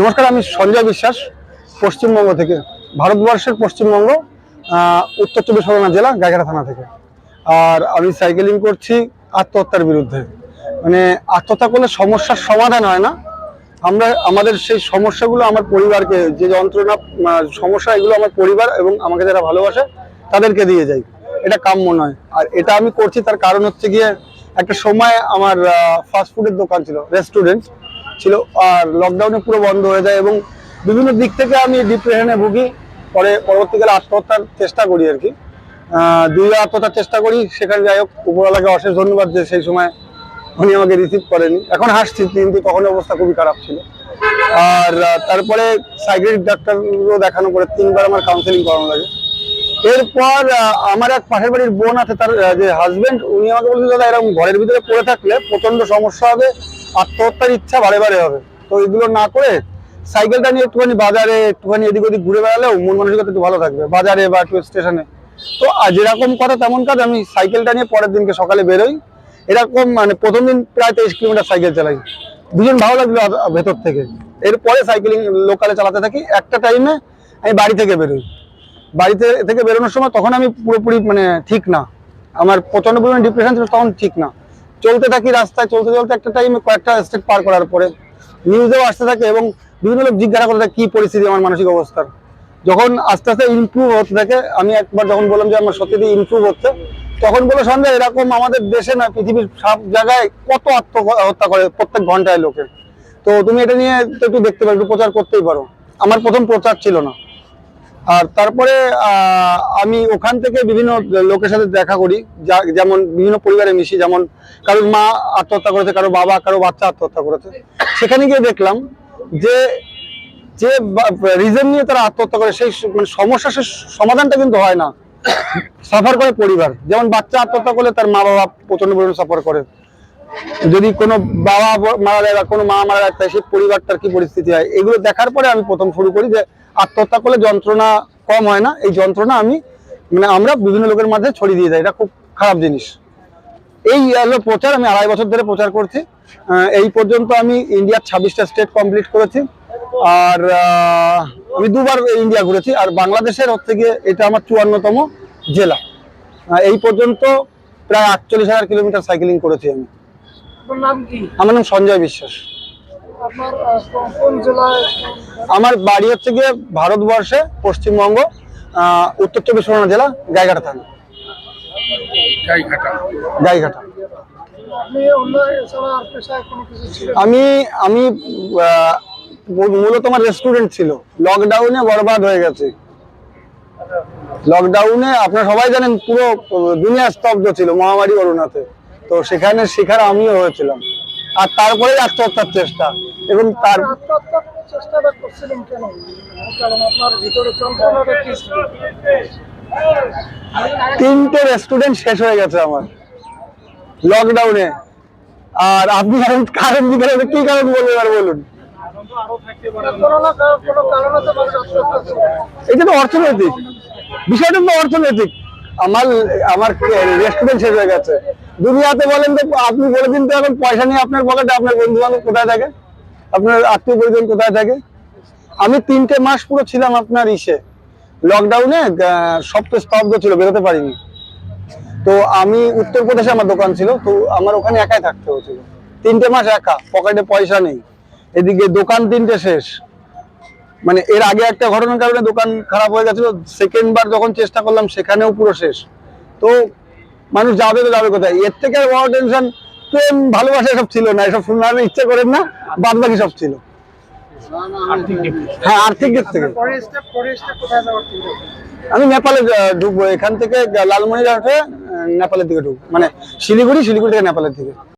নমস্কার, আমি সঞ্জয় বিশ্বাস, পশ্চিমবঙ্গ থেকে। ভারতবর্ষের পশ্চিমবঙ্গ উত্তর চব্বিশ পরগনা জেলা, গাইঘাটা থানা থেকে। আর আমি সাইকেলিং করছি আত্মহত্যার বিরুদ্ধে। মানে আত্মহত্যা করলে সমস্যার সমাধান হয় না। আমরা, আমাদের সেই সমস্যাগুলো আমার পরিবারকে, যে যন্ত্রণা সমস্যা এগুলো আমার পরিবার এবং আমাকে যারা ভালোবাসে, তাদেরকে দিয়ে যাই। এটা কাম্য নয়। আর এটা আমি করছি তার কারণ হচ্ছে গিয়ে, একটা সময় আমার ফাস্ট ফুডের দোকান ছিল রেস্টুরেন্ট ছিল, আর লকডাউনে পুরো বন্ধ হয়ে যায় এবং বিভিন্ন দিক থেকে আমি ডিপ্রেশনে ভুগি। পরে পরবর্তীকালে আত্মহত্যার চেষ্টা করি আর কি। দুইবার আত্মহত্যার চেষ্টা করি, সেখানে যাই হোক, উপরওয়ালাকে অশেষ ধন্যবাদ যে সেই সময় উনি আমাকে রিসিভ করেনি। এখন হাসছি, কিন্তু তখন অবস্থা খুবই খারাপ ছিল। আর তারপরে সাইকেলিক ডাক্তারও দেখানো করে তিনবার আমার কাউন্সেলিং করানো লাগে। এরপর আমার এক পাশের বাড়ির বোন আছে, তার যে হাজবেন্ড উনি আমাকে বলছেন, দাদা, এরকম ঘরের ভিতরে পড়ে থাকলে প্রচণ্ড সমস্যা হবে আত্মহত্যার ইচ্ছা বারে বারে হবে। তো এগুলো না করে সাইকেলটা নিয়ে একটুখানি বাজারে, একটুখানি এদিক ওদিক ঘুরে বেড়ালেও মন মানসিকতা একটু ভালো থাকবে, বাজারে বা একটু স্টেশনে তো যেরকম কথা তেমন কাজ, আমি সাইকেলটা নিয়ে পরের দিনকে সকালে বেরোই। এরকম মানে প্রথম দিন প্রায় তেইশ কিলোমিটার সাইকেল চালাই। দুজন ভালো লাগল ভেতর থেকে। এরপরে সাইকেলিং লোকালে চালাতে থাকি। একটা টাইমে আমি বাড়ি থেকে বেরোই। বাড়িতে থেকে বেরোনোর সময় তখন আমি পুরোপুরি মানে ঠিক না। আমার প্রচণ্ড পরিমাণে ডিপ্রেশন ছিল, তখন ঠিক না। চলতে থাকি রাস্তায়, চলতে চলতে একটা টাইমে কয়েকটা স্টেট পার করার পরে নিউজেও আসতে থাকে এবং বিভিন্ন লোক জিজ্ঞাসা করে থাকে কি পরিস্থিতি, আমার মানসিক অবস্থার। যখন আস্তে আস্তে ইমপ্রুভ হতে থাকে, আমি একবার যখন বললাম যে আমার সত্যি ইমপ্রুভ হচ্ছে, তখন বলে সন্ধ্যা এরকম আমাদের দেশে না, পৃথিবীর সব জায়গায় কত আত্মহত্যা করে প্রত্যেক ঘন্টায় লোকের। তো তুমি এটা নিয়ে একটু দেখতে পারো, একটু প্রচার করতেই পারো। আমার প্রথম প্রচার ছিল না। আর তারপরে আমি ওখান থেকে বিভিন্ন লোকের সাথে দেখা করি যেমন বিভিন্ন পরিবারে মিশি, যেমন কারোর মা আত্মহত্যা করেছে কারও বাবা কারও বাচ্চা আত্মহত্যা করেছে। সেখানে গিয়ে দেখলাম যে যে রিজন নিয়ে তারা আত্মহত্যা করে, সেই মানে সমস্যা সমাধানটা কিন্তু হয় না। সাফার করে পরিবার। যেমন বাচ্চা আত্মহত্যা করলে তার মা বাবা প্রচণ্ড পরিমাণে সাফার করে। যদি কোনো বাবা মারা যায় বা কোনো মা মারা যায় সেই পরিবারটার কি পরিস্থিতি হয়? এগুলো দেখার পরে আমি প্রথম শুরু করি যে আত্মহত্যা করলে যন্ত্রণা কম হয় না। এই যন্ত্রণা আমি মানে আমরা বিভিন্ন লোকের মাঝে ছড়িয়ে দিয়ে যাই। এটা খুব খারাপ জিনিস। এই হলো প্রচার আমি আড়াই বছর ধরে প্রচার করছি। এই পর্যন্ত আমি ইন্ডিয়ার ছাব্বিশটা স্টেট কমপ্লিট করেছি। আর আমি দুবার ইন্ডিয়া ঘুরেছি। আর বাংলাদেশের হচ্ছে গিয়ে এটা আমার চুয়ান্নতম জেলা। এই পর্যন্ত প্রায় আটচল্লিশ হাজার কিলোমিটার সাইকেলিং করেছি আমি। আমার নাম সঞ্জয় বিশ্বাস। আমার বাড়ি হচ্ছে গিয়ে ভারতবর্ষে পশ্চিমবঙ্গ উত্তর চব্বিশ পরগনা জেলা গাইঘাটা থানা। গাইঘাটা। আমি আমি মূলত আমার রেস্টুরেন্ট ছিল। লকডাউনে বরবাদ হয়ে গেছে। লকডাউনে আপনারা সবাই জানেন পুরো দুনিয়া স্তব্ধ ছিল মহামারী করোনাতে। তো সেখানে শিখার আমিও হয়েছিলাম। আর তারপরে আত্মহত্যার চেষ্টা। এবং তার আত্মহত্যার চেষ্টাটা করছিলেন কেন? কারণ আপনার ভিতরে যন্ত্রণাটা কি তিনটে রেস্টুরেন্ট শেষ হয়ে গেছে আমার। লকডাউনে। আর আপনি কারণ কারণ জিজ্ঞাসা করলে কি কারণ বলবেন আর বলুন? এটা তো অর্থনৈতিক। বিষয়টা তো অর্থনৈতিক। আমার আমার রেস্টুরেন্ট শেষ হয়ে গেছে। দুনিয়াতে বলেন তো, আপনি বলে দিন তো এখন পয়সা নিয়ে আপনার পকেটে আপনার বন্ধু বান্ধব কোথায় থাকে? আপনার আত্মীয় পরিজন কোথায় থাকে? আমি তিনটে মাস পুরো ছিলাম আপনার ইসে। লকডাউনে সব তো স্তব্ধ ছিল, বেরোতে পারিনি। তো আমি উত্তরপ্রদেশে আমার দোকান ছিল, তো আমার ওখানে একাই থাকতে হয়েছিল। তিনটে মাস একা পকেটে পয়সা নেই। এদিকে দোকান তিনটে শেষ। মানে এর আগে একটা ঘটনার কারণে দোকান খারাপ হয়ে গেছিল সেকেন্ড বার যখন চেষ্টা করলাম, সেখানেও পুরো শেষ। তো মানুষ যাবে তো যাবে কোথায়? এর থেকে আর বড় টেনশন প্রেম ভালোবাসা এসব ছিল না। এসব শুনলে ইচ্ছে করেন না বাদ বাকি সব ছিল। হ্যাঁ আর্থিক দিক থেকে। আমি নেপালে ঢুকবো। এখান থেকে লালমনিরহাটে নেপালের দিকে ঢুকবো। মানে শিলিগুড়ি শিলিগুড়ি থেকে নেপালের দিকে।